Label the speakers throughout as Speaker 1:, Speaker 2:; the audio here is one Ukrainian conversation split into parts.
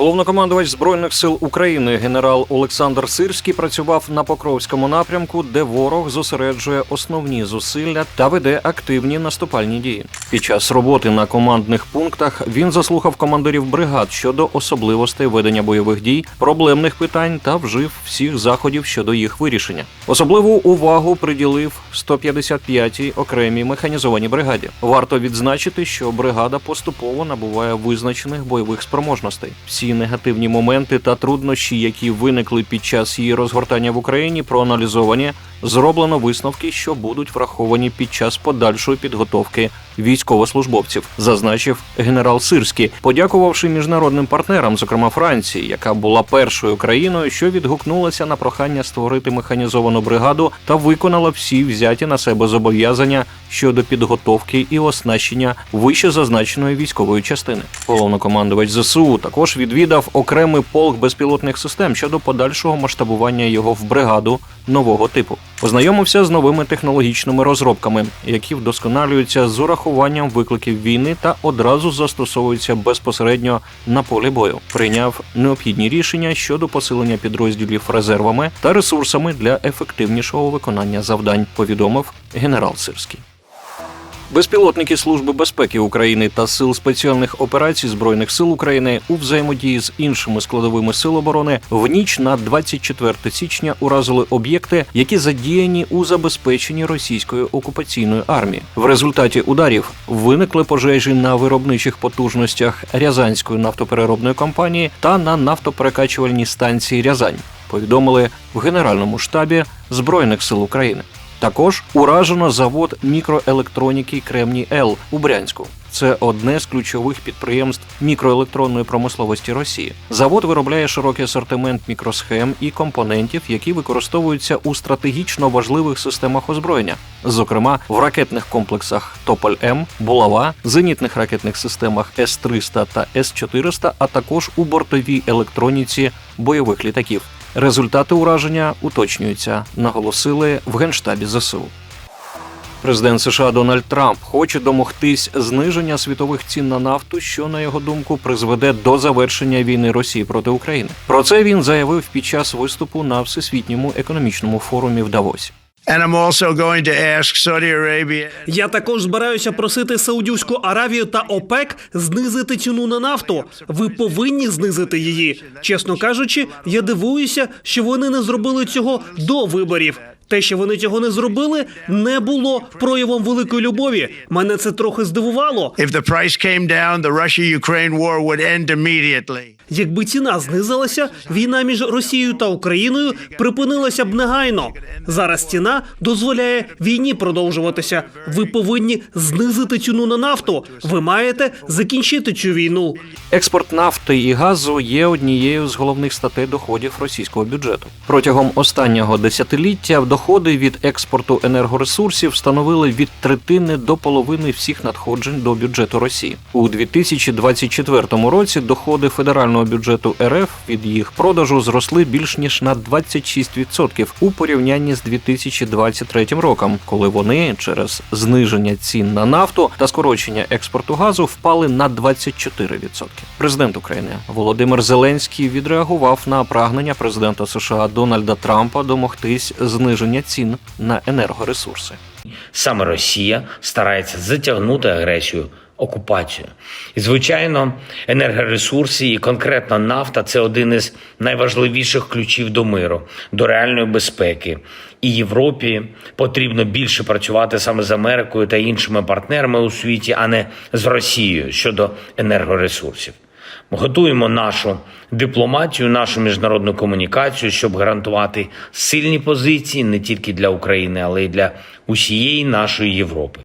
Speaker 1: Головнокомандувач збройних сил України генерал Олександр Сирський працював на Покровському напрямку, де ворог зосереджує основні зусилля та веде активні наступальні дії. Під час роботи на командних пунктах він заслухав командирів бригад щодо особливостей ведення бойових дій, проблемних питань та вжив всіх заходів щодо їх вирішення. Особливу увагу приділив 155-й окремій механізованій бригаді. Варто відзначити, що бригада поступово набуває визначених бойових спроможностей. Всі негативні моменти та труднощі, які виникли під час її розгортання в Україні, проаналізовані. Зроблено висновки, що будуть враховані під час подальшої підготовки військовослужбовців, зазначив генерал Сирський, подякувавши міжнародним партнерам, зокрема Франції, яка була першою країною, що відгукнулася на прохання створити механізовану бригаду та виконала всі взяті на себе зобов'язання щодо підготовки і оснащення вище зазначеної військової частини. Головнокомандувач ЗСУ також відвідав окремий полк безпілотних систем щодо подальшого масштабування його в бригаду нового типу. Познайомився з новими технологічними розробками, які вдосконалюються з урахуванням викликів війни та одразу застосовуються безпосередньо на полі бою. Прийняв необхідні рішення щодо посилення підрозділів резервами та ресурсами для ефективнішого виконання завдань. Повідомив генерал Сирський. Безпілотники Служби безпеки України та Сил спеціальних операцій Збройних сил України у взаємодії з іншими складовими сил оборони в ніч на 24 січня уразили об'єкти, які задіяні у забезпеченні російської окупаційної армії. В результаті ударів виникли пожежі на виробничих потужностях Рязанської нафтопереробної компанії та на нафтоперекачувальній станції Рязань. Повідомили в Генеральному штабі Збройних сил України. Також уражено завод мікроелектроніки Кремній Л у Брянську. Це одне з ключових підприємств мікроелектронної промисловості Росії. Завод виробляє широкий асортимент мікросхем і компонентів, які використовуються у стратегічно важливих системах озброєння, зокрема в ракетних комплексах Тополь М, Булава, зенітних ракетних системах С-300 та С-400, а також у бортовій електроніці бойових літаків. Результати ураження уточнюються, наголосили в генштабі ЗСУ. Президент США Дональд Трамп хоче домогтись зниження світових цін на нафту, що на його думку призведе до завершення війни Росії проти України. Про це він заявив під час виступу на всесвітньому економічному форумі в Давосі.
Speaker 2: Я також збираюся просити Саудівську Аравію та ОПЕК знизити ціну на нафту. Ви повинні знизити її. Чесно кажучи, я дивуюся, що вони не зробили цього до виборів. Те, що вони цього не зробили, не було проявом великої любові. Мене це трохи здивувало. Якби ціна знизилася, війна між Росією та Україною припинилася б негайно. Зараз ціна дозволяє війні продовжуватися. Ви повинні знизити ціну на нафту. Ви маєте закінчити цю війну.
Speaker 1: Експорт нафти і газу є однією з головних статей доходів російського бюджету. Протягом останнього десятиліття доходи від експорту енергоресурсів становили від третини до половини всіх надходжень до бюджету Росії. У 2024 році доходи федерального бюджету РФ від їх продажу зросли більш ніж на 26% у порівнянні з 2023 роком, коли вони через зниження цін на нафту та скорочення експорту газу впали на 24%. Президент України Володимир Зеленський відреагував на прагнення президента США Дональда Трампа домогтись зниження цін на енергоресурси.
Speaker 3: Саме Росія старається затягнути агресію, окупацію. І, звичайно, енергоресурси і конкретно нафта це один із найважливіших ключів до миру, до реальної безпеки. І Європі потрібно більше працювати саме з Америкою та іншими партнерами у світі, а не з Росією щодо енергоресурсів. Готуємо нашу дипломатію, нашу міжнародну комунікацію, щоб гарантувати сильні позиції не тільки для України, але й для усієї нашої Європи.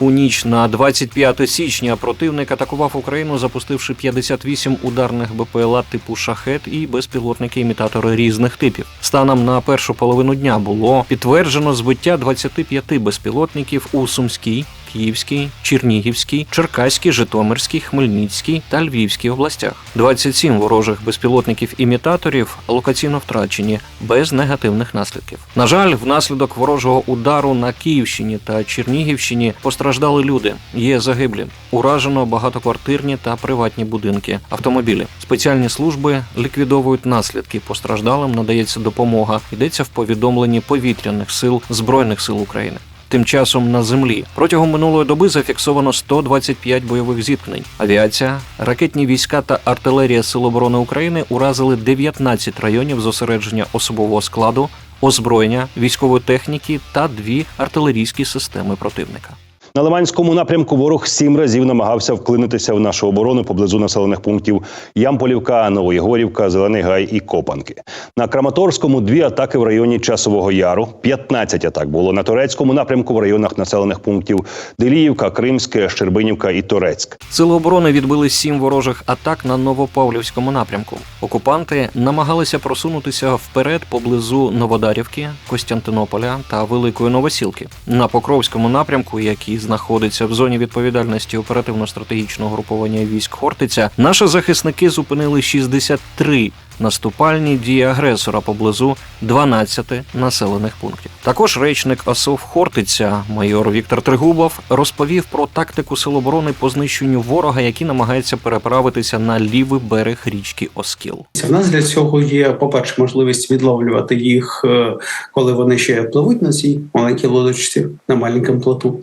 Speaker 1: У ніч на 25 січня противник атакував Україну, запустивши 58 ударних БПЛА типу шахет і безпілотники-імітатори різних типів. Станом на першу половину дня було підтверджено збиття 25 безпілотників у Сумській, Київській, Чернігівській, Черкаській, Житомирській, Хмельницькій та Львівській областях. 27 ворожих безпілотників-імітаторів локаційно втрачені без негативних наслідків. На жаль, внаслідок ворожого удару на Київщині та Чернігівщині постраждали люди. Є загиблі. Уражено багатоквартирні та приватні будинки, автомобілі. Спеціальні служби ліквідовують наслідки. Постраждалим надається допомога. Йдеться в повідомленні повітряних сил збройних сил України. Тим часом на землі протягом минулої доби зафіксовано 125 бойових зіткнень. Авіація, ракетні війська та артилерія Сил оборони України уразили 19 районів зосередження особового складу, озброєння, військової техніки та дві артилерійські системи противника.
Speaker 4: На Лиманському напрямку ворог сім разів намагався вклинитися в нашу оборону поблизу населених пунктів Ямполівка, Новоєгорівка, Зелений Гай і Копанки. На Краматорському дві атаки в районі Часового Яру, 15 атак було на турецькому напрямку в районах населених пунктів Деліївка, Кримське, Щербинівка і Торецьк.
Speaker 1: Сили оборони відбили сім ворожих атак на Новопавлівському напрямку. Окупанти намагалися просунутися вперед поблизу Новодарівки, Костянтинополя та Великої Новосілки. На Покровському напрямку, який знаходиться в зоні відповідальності оперативно-стратегічного груповання військ Хортиця, наші захисники зупинили 63 наступальні дії агресора поблизу 12 населених пунктів. Також речник АСОВ Хортиця, майор Віктор Тригубов, розповів про тактику сил оборони по знищенню ворога, який намагається переправитися на лівий берег річки Оскіл.
Speaker 5: В нас для цього є, по-перше, можливість відловлювати їх, е, коли вони ще пливуть на цій маленькій лодочці на маленькому плоту.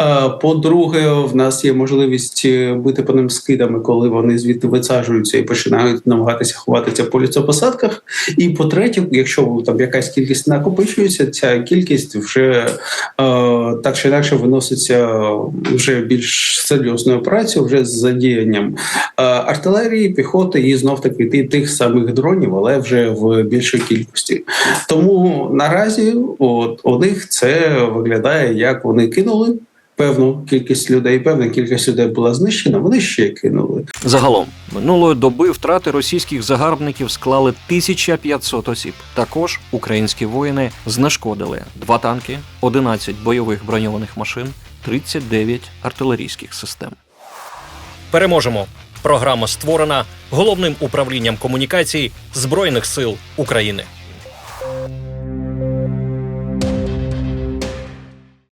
Speaker 5: Е, По-друге, в нас є можливість е, бити по ним скидами, коли вони звідти висаджуються і починають намагатися ховатися по лісопосадках. І по-третє, якщо там якась кількість накопичується, ця кількість вже е, так чи інакше виноситься вже більш серйозною працею, вже з задіянням е, артилерії, піхоти і знов таки тих самих дронів, але вже в більшій кількості. Тому наразі от у них це виглядає як вони кинули. Певну кількість людей, певна кількість людей була знищена. Вони ще кинули.
Speaker 1: Загалом минулої доби втрати російських загарбників склали 1500 осіб. Також українські воїни знешкодили два танки, 11 бойових броньованих машин, 39 артилерійських систем. Переможемо. Програма створена головним управлінням комунікацій Збройних сил України.